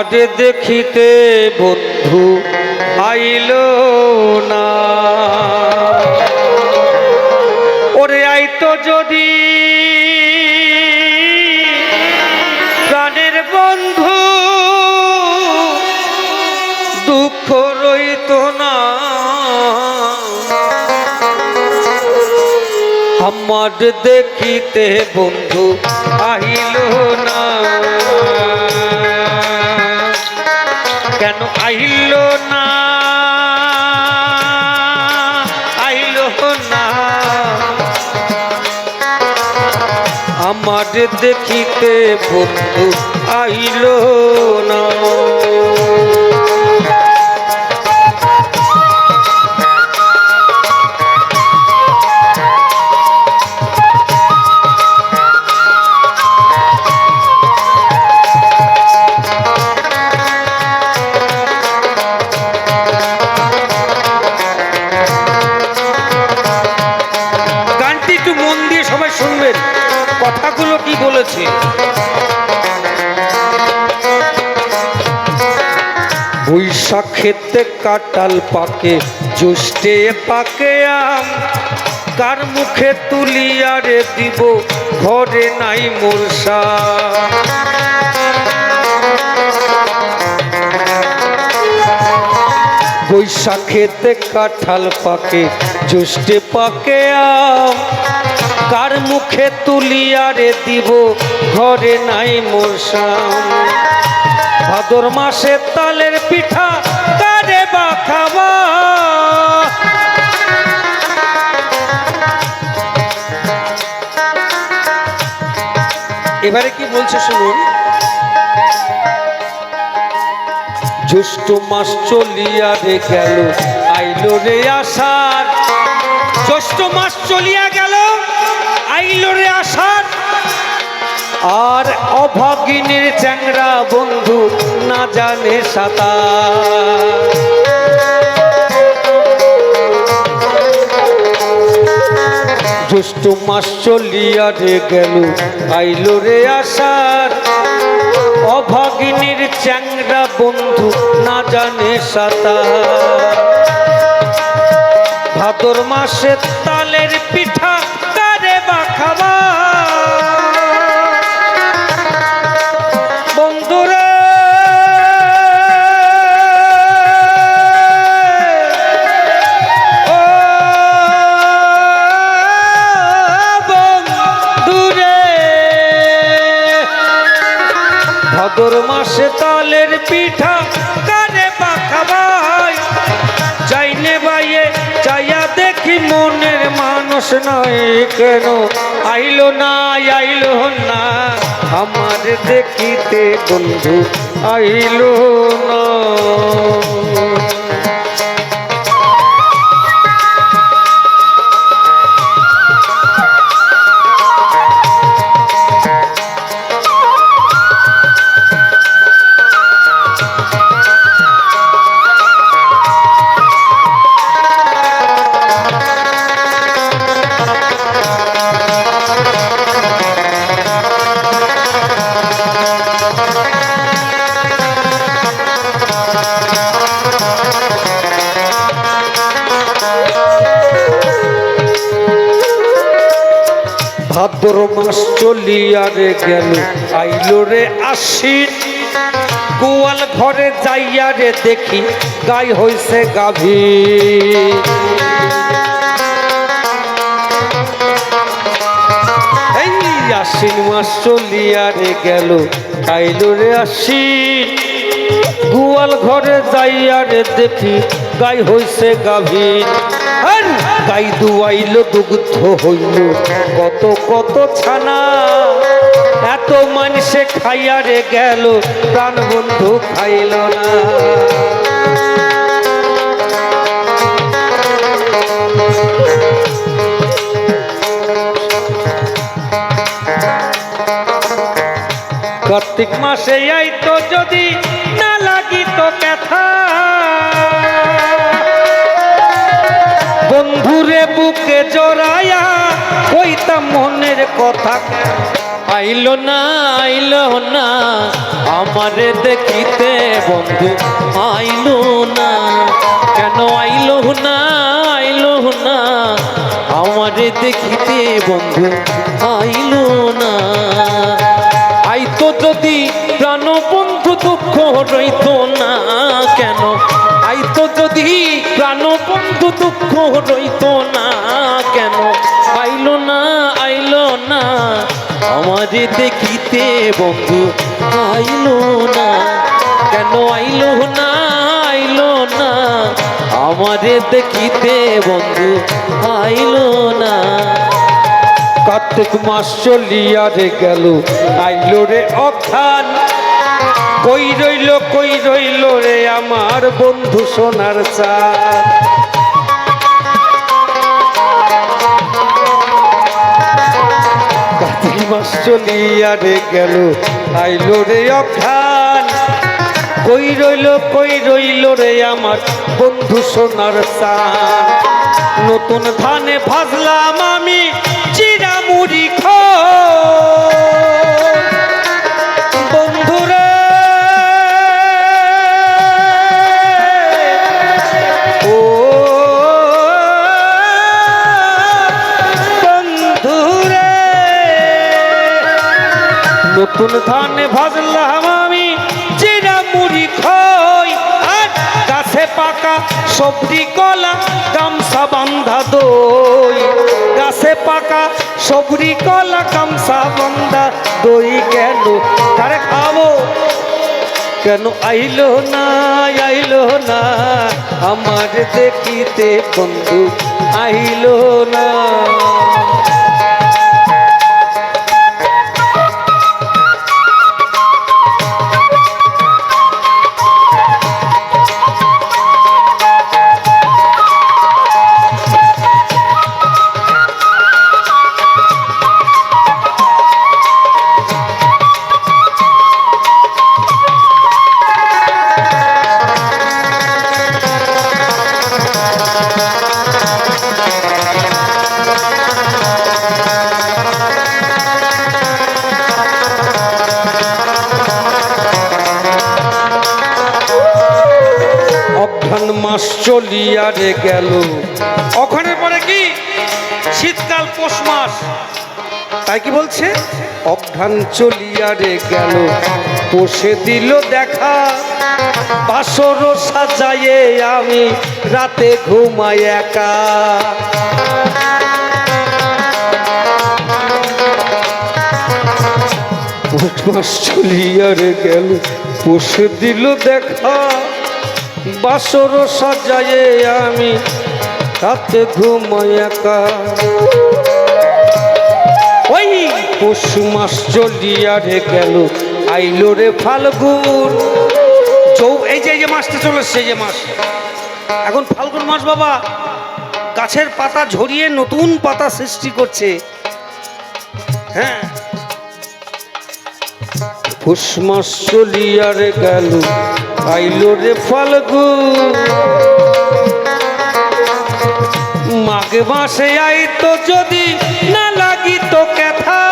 আমারে দেখিতে বন্ধু আইল না। ওরে আইতো যদি প্রাণের বন্ধু, দুঃখ রইত না। আমার দেখিতে বন্ধু আহিল না। কেন আহিল না? আহিল না? আমার দেখিতে বন্ধু আহিল না। কথাগুলো কি বলেছে বৈশাখেতে কাটাল পাকে, জ্যৈষ্ঠে পাকে আম। কার মুখে তুলিয়া রে দিব, ঘরে নাই মোরসা বৈশাখেতে কাঁঠাল পাকে, জ্যৈষ্ঠে পাকে আম। কার মুখে তুলিয়া রে দিব? ঘরে নাই মোরসাম ভাদর মাসে তালের পিঠা কারে বা খাবা এবারে কি বলছে শুনুন? জ্যৈষ্ঠ মাস চলিয়া রে গেল, আইলো রে আষাঢ়। জ্যৈষ্ঠ মাস চলিয়া রে আষাঢ় আর অভাগিনীর চ্যাংরা বন্ধু না জানে সাঁতার। জ্যৈষ্ঠ মাস চলিয়া রে গেল আইলো রে আষাঢ় অভাগিনীর চ্যাংরা বন্ধু না জানে সাঁতার। ভাদর মাসে তালের পিঠা ভাদর মাসে তালের পিঠা কানে পাখাবাই চাইনে বাইয়ে চাইয়া দেখি মনের মানুষ নয় কেন। আইলো না আইলো না, আমার দেখিতে বন্ধু আইলো না। ভাদ্র মাস চলিয়া রে গেল, আইলো রে আশ্বিন গোয়াল ঘরে যাইয়া রে দেখি, গাই হইছে গাভী। আশ্বিন মাস চলিয়া রে গেল আইলো রে আশ্বিন গোয়াল ঘরে যাইয়া রে দেখি, গাই হইছে আর গাই দুয়াইল, দুগ্ধ হইল। কত কত ছানা, এত মানুষে খাইয়া রে গেল, প্রাণ বন্ধু খাইল না। কার্তিক মাসে আইতো যদি না লাগিত বন্ধুরে বুকে জড়ায়া কইতাম মনের কথা। আইল না আইল না, আমারে দেখিতে বন্ধু, আইল না। কেন আইলো না আইলো না, আমারে দেখিতে বন্ধু, আইলো না। আইতো যদি প্রাণ বন্ধু দুঃখ রইত না বন্ধু দুঃখ রইত না কেন? আইলো না, আইল না। আমারে দেখিতে বন্ধু, আইলো না। কেন আইলো না আইলো না? আমারে দেখিতে বন্ধু, আইলো না। কার্তিক মাস চলিয়া রে গেল, আইলো রে অখান কই রইল কই রইল রে আমার বন্ধু সোনার চা কার্তিক মাস চলিয়া রে গেল, আইলো রে অখান কই রইল কই রইল রে আমার বন্ধু সোনার চা নতুন ধানে ভাজলাম আমি চিরা খো নতুন ধানে ভাজলাম আমি চিরা মুড়ি খই, আর গাছে পাকা সবজি কলা, গামছা বান্ধা দই। গাছে পাকা সবরি কলা, গামছা বান্ধা দই কেন? তারে খাব কেন আইলো না আইলো না? আমার দেখিতে বন্ধু আইলো না। চলিয়া রে গেল। অঘ্রানের পরে কি? শীতকাল পৌষ মাস। তাই কি বলছে? অঘ্রান চলিয়া রে গেল পোষে দিল দেখা। বাসর সাজায়ে আমি রাতে ঘুমাই একা। পৌষ মাস চলিয়া রে গেল পোষে দিল দেখা। বাসর সাজায়ে আমি রাতে ঘুমাই একা। ওই পশু মাস চলিয়া রে গেল, আইলো রে ফাল্গুন। চৌ এই যে এই যে মাসটা চলে এই যে মাস। এখন ফাল্গুন মাস বাবা, গাছের পাতা ঝরিয়ে নতুন পাতা সৃষ্টি করছে। হ্যাঁ। পুষ মাস চলিয়া রে গেল আইলো রে ফাল্গুন। মাঘ মাসে আইতো যদি না লাগিত কথা।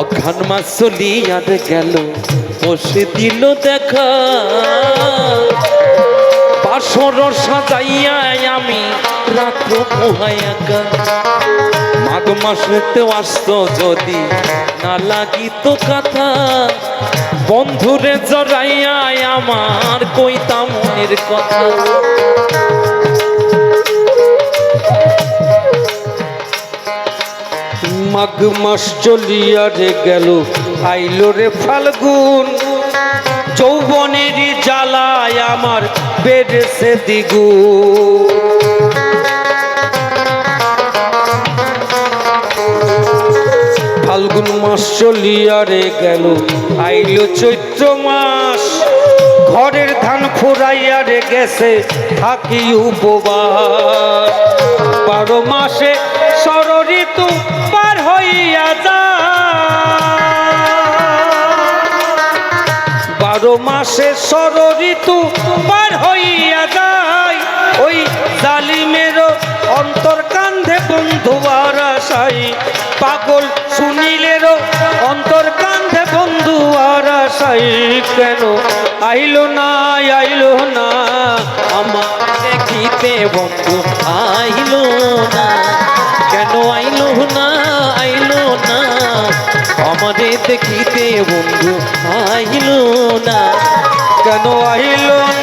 অঘ্রান মাস চলিয়া রে গেল বসে দিল দেখা। বাসর সাজাইয়া আমি রাত্র পোহায়াকা মাঘ মাসেতে আসতো যদি না লাগিত কথা। বন্ধুরে জড়াইয়া আমার কইতাম মনের কথা। মাঘ মাস চলিয়া রে গেল, আইলো রে ফাল্গুন। যৌবনের জ্বালায় আমার বেড়েছে দিগু ফাল্গুন মাস চলিয়া রে গেল। আইলো চৈত্র মাস। ঘরের ধান ফুরাইয়া রে গেছে থাকি উপবাস। বারো মাসে ষড় ঋতু পার হইয়া যায়। বারো মাসে ষড় ঋতু পার হইয়া যায়। ওই জালিমেরও অন্তর কান্ধে বন্ধু আর পাগল সুনীলেরও অন্তর কান্ধে বন্ধু আর আশাই কেন? আইলো না আইলো না, আমার দেখিতে বন্ধু আইলো না। কেন আইলো না আইলো না আমাদের দেখিতে বন্ধু আইলো না। কেন আইলো না